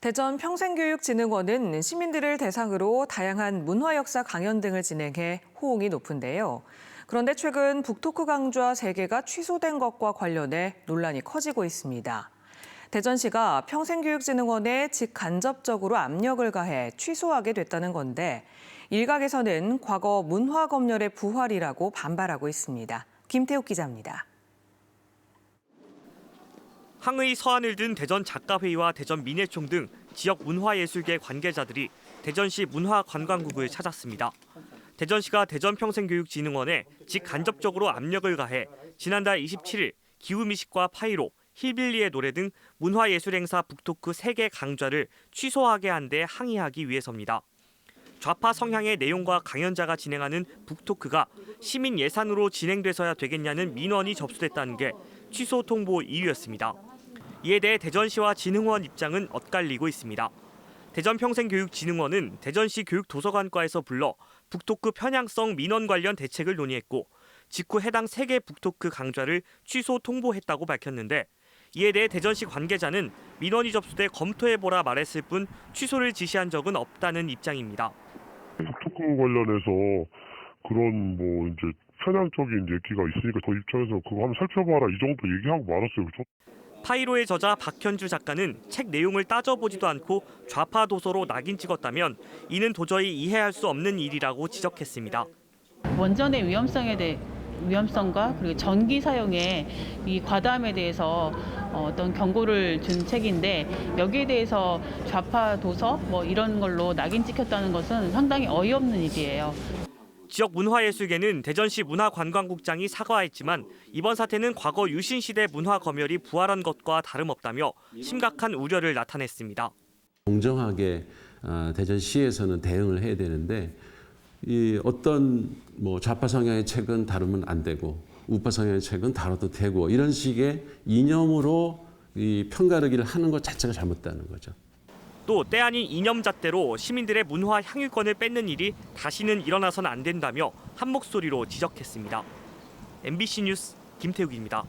대전 평생교육진흥원은 시민들을 대상으로 다양한 문화 역사 강연 등을 진행해 호응이 높은데요. 그런데 최근 북토크 강좌 3개가 취소된 것과 관련해 논란이 커지고 있습니다. 대전시가 평생교육진흥원에 직간접적으로 압력을 가해 취소하게 됐다는 건데 일각에서는 과거 문화 검열의 부활이라고 반발하고 있습니다. 김태욱 기자입니다. 항의 서한을 든 대전 작가회의와 대전 민예총 등 지역 문화예술계 관계자들이 대전시 문화관광국을 찾았습니다. 대전시가 대전평생교육진흥원에 직간접적으로 압력을 가해 지난달 27일 기후미식과 파이로, 힐빌리의 노래 등 문화예술행사 북토크 3개 강좌를 취소하게 한 데 항의하기 위해서입니다. 좌파 성향의 내용과 강연자가 진행하는 북토크가 시민 예산으로 진행돼서야 되겠냐는 민원이 접수됐다는 게 취소 통보 이유였습니다. 이에 대해 대전시와 진흥원 입장은 엇갈리고 있습니다. 대전평생교육진흥원은 대전시 교육도서관과에서 불러 북토크 편향성 민원 관련 대책을 논의했고 직후 해당 3개 북토크 강좌를 취소 통보했다고 밝혔는데 이에 대해 대전시 관계자는 민원이 접수돼 검토해보라 말했을 뿐 취소를 지시한 적은 없다는 입장입니다. 북토크 관련해서 그런 뭐 이제 편향적인 얘기가 있으니까 저 입장에서 그거 한번 살펴봐라 이 정도 얘기하고 말았어요. 저 파이로의 저자 박현주 작가는 책 내용을 따져보지도 않고 좌파 도서로 낙인 찍었다면 이는 도저히 이해할 수 없는 일이라고 지적했습니다. 원전의 위험성에 대해 위험성과 그리고 전기 사용의 이 과다함에 대해서 어, 어떤 경고를 준 책인데 여기에 대해서 좌파 도서 뭐 이런 걸로 낙인 찍혔다는 것은 상당히 어이없는 일이에요. 지역 문화예술계는 대전시 문화관광국장이 사과했지만 이번 사태는 과거 유신 시대 문화 검열이 부활한 것과 다름없다며 심각한 우려를 나타냈습니다. 공정하게 어, 대전시에서는 대응을 해야 되는데 이 어떤 뭐 좌파 성향의 책은 다루면 안 되고 우파 성향의 책은 다뤄도 되고 이런 식의 이념으로 이 편가르기를 하는 것 자체가 잘못되는 거죠. 또 때 아닌 이념잣대로 시민들의 문화 향유권을 뺏는 일이 다시는 일어나선 안 된다며 한 목소리로 지적했습니다. MBC 뉴스 김태욱입니다.